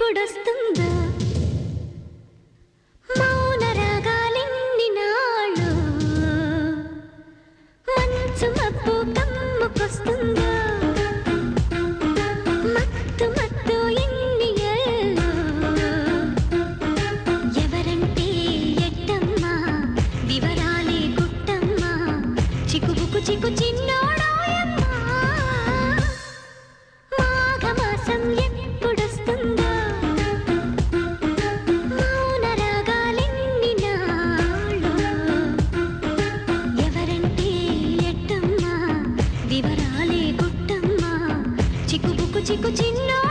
ఇప్పుడొస్తుందా మౌన రాగాలిన్ని నాళ్ళు మంచు మబ్బు చిక్కు చిన్నో